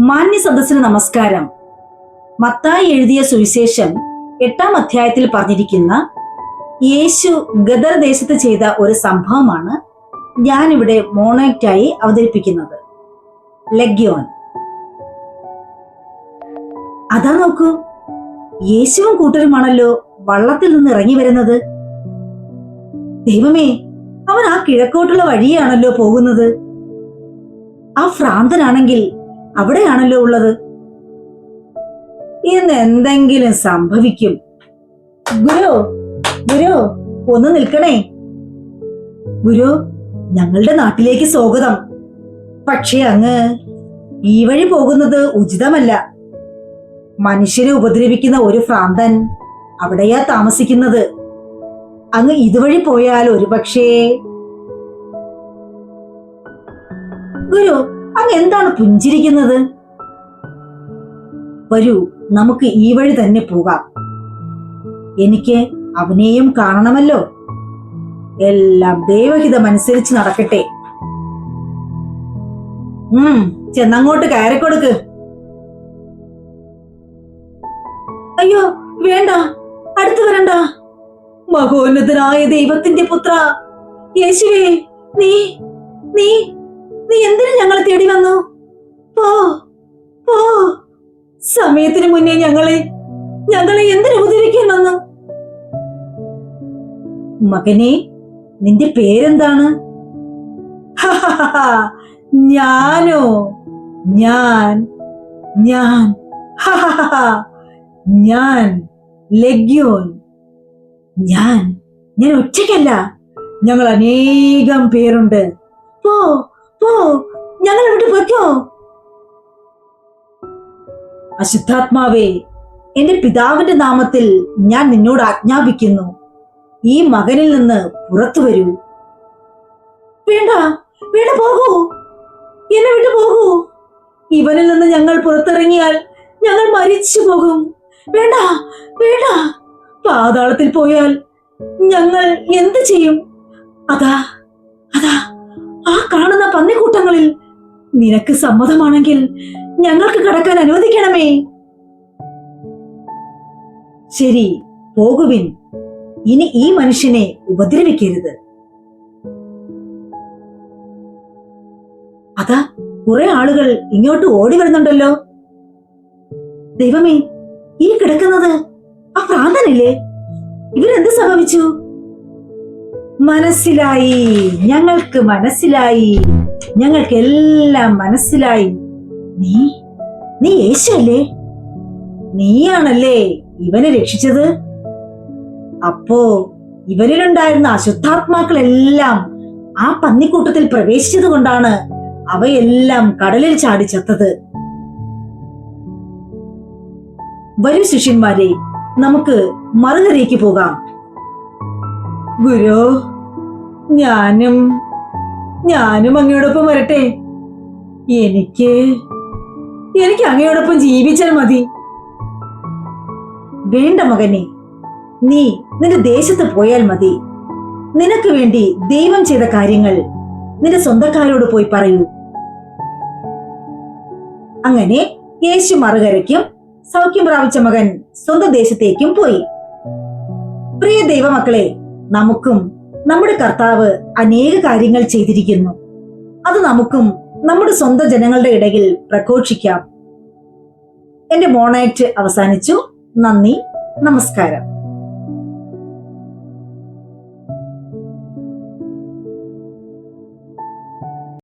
മാന്യ സദസ്സിന് നമസ്കാരം. മത്തായി എഴുതിയ സുവിശേഷം എട്ടാം അധ്യായത്തിൽ പറഞ്ഞിരിക്കുന്ന യേശു ഗദർ ദേശത്ത് ചെയ്ത ഒരു സംഭവമാണ് ഞാനിവിടെ മോണോയ്ക്കായി അവതരിപ്പിക്കുന്നത്. ലഗ്യോൻ. അതാ നോക്കൂ. യേശുവും കൂട്ടരുമാണല്ലോ വള്ളത്തിൽ നിന്ന് ഇറങ്ങി വരുന്നത്. ദൈവമേ അവൻ ആ കിഴക്കോട്ടുള്ള വഴിയാണല്ലോ പോകുന്നത്. ആ ഭ്രാന്തനാണെങ്കിൽ അവിടെയാണല്ലോ ഉള്ളത്. ഇന്ന് എന്തെങ്കിലും സംഭവിക്കും. ഗുരു ഗുരു ഒന്ന് നിൽക്കണേ. ഗുരു ഞങ്ങളുടെ നാട്ടിലേക്ക് സ്വാഗതം. പക്ഷേ അങ്ങ് ഈ വഴി പോകുന്നത് ഉചിതമല്ല. മനുഷ്യരെ ഉപദ്രവിക്കുന്ന ഒരു ഭ്രാന്തൻ അവിടെയാ താമസിക്കുന്നത്. അങ്ങ് ഇതുവഴി പോയാൽ ഒരുപക്ഷേ ഗുരു അങ്ങ് എന്താണ് പുഞ്ചിരിക്കുന്നത്? വരൂ നമുക്ക് ഈ വഴി തന്നെ പോകാം. എനിക്ക് അവനെയും കാണണമല്ലോ. എല്ലാം ദൈവഹിതമനുസരിച്ച് നടക്കട്ടെ. ഉം ചെന്നങ്ങോട്ട് കയറിക്കൊടുക്ക്. അയ്യോ വേണ്ട അടുത്തു വരണ്ട. മഹോന്നതനായ ദൈവത്തിന്റെ പുത്ര യേശുവേ നീ നീ നീ എന്തിനു ഞങ്ങളെ തേടി വന്നു? പോ പോ. സമയത്തിന് മുന്നേ ഞങ്ങളെ ഞങ്ങളെ എന്തിനു ഉപദ്രവിക്കാൻ വന്നു? മകനെ നിന്റെ പേരെന്താണ്? ഞാനോ? ഞാൻ ഞാൻ. ഞാൻ ലഗ്യോൻ. ഞാൻ ഞാൻ ഒറ്റയ്ക്കല്ല. ഞങ്ങൾ അനേകം പേരുണ്ട്. പോ പോ ഞങ്ങൾ ഇവിടെ പൊയ്ക്കോ? അശുദ്ധാത്മാവേ എന്റെ പിതാവിന്റെ നാമത്തിൽ ഞാൻ നിന്നോട് ആജ്ഞാപിക്കുന്നു. ഈ മകനിൽ നിന്ന് പുറത്തു വരൂ. വേണ്ട വേണ്ട പോകൂ. എന്നെ വിട്ടു പോകൂ. ഇവനിൽ നിന്ന് ഞങ്ങൾ പുറത്തിറങ്ങിയാൽ ഞങ്ങൾ മരിച്ചു പോകും. വേണ്ട വേണ്ട. പാതാളത്തിൽ പോയാൽ ഞങ്ങൾ എന്ത് ചെയ്യും? അതാ അതാ ആ കാണുന്ന പന്നിക്കൂട്ടങ്ങളിൽ നിനക്ക് സമ്മതമാണെങ്കിൽ ഞങ്ങൾക്ക് കടക്കാൻ അനുവദിക്കണമേ. ശരി പോകുവിൻ. ഇനി ഈ മനുഷ്യനെ ഉപദ്രവിക്കരുത്. അതാ കുറെ ആളുകൾ ഇങ്ങോട്ട് ഓടി വരുന്നുണ്ടല്ലോ. ദൈവമേ ഈ കിടക്കുന്നത് ആ പ്രാന്തനല്ലേ? ഇവരെന്ത് സംഭവിച്ചു? മനസ്സിലായി. ഞങ്ങൾക്ക് മനസ്സിലായി. ഞങ്ങൾക്ക് എല്ലാം മനസ്സിലായി. നീ നീ യേശുവല്ലേ? നീയാണല്ലേ ഇവനെ രക്ഷിച്ചത്? അപ്പോ ഇവരിലുണ്ടായിരുന്ന അശുദ്ധാത്മാക്കളെല്ലാം ആ പന്നിക്കൂട്ടത്തിൽ പ്രവേശിച്ചത് കൊണ്ടാണ് അവയെല്ലാം കടലിൽ ചാടി ചത്തത്. വരൂ ശിഷ്യന്മാരെ നമുക്ക് മറുകരയ്ക്ക് പോകാം. ഗുരു ഞാനും ഞാനും അങ്ങയോടൊപ്പം വരട്ടെ. എനിക്ക് എനിക്ക് അങ്ങയോടൊപ്പം ജീവിച്ചാൽ മതി. വേണ്ട മകനെ നീ നിന്റെ ദേശത്ത് പോയാൽ മതി. നിനക്ക് വേണ്ടി ദൈവം ചെയ്ത കാര്യങ്ങൾ നിന്റെ സ്വന്തക്കാരോട് പോയി പറയൂ. അങ്ങനെ യേശു മറുകരയ്ക്കും സൗഖ്യം പ്രാപിച്ച മകൻ സ്വന്തം ദേശത്തേക്കും പോയി. പ്രിയ ദൈവമക്കളെ നമുക്കും നമ്മുടെ കർത്താവ് അനേക കാര്യങ്ങൾ ചെയ്തിരിക്കുന്നു. അത് നമുക്കും നമ്മുടെ സ്വന്തം ജനങ്ങളുടെ ഇടയിൽ പ്രഘോഷിക്കാം. എന്റെ മോണൈറ്റ് അവസാനിച്ചു. നന്ദി. നമസ്കാരം.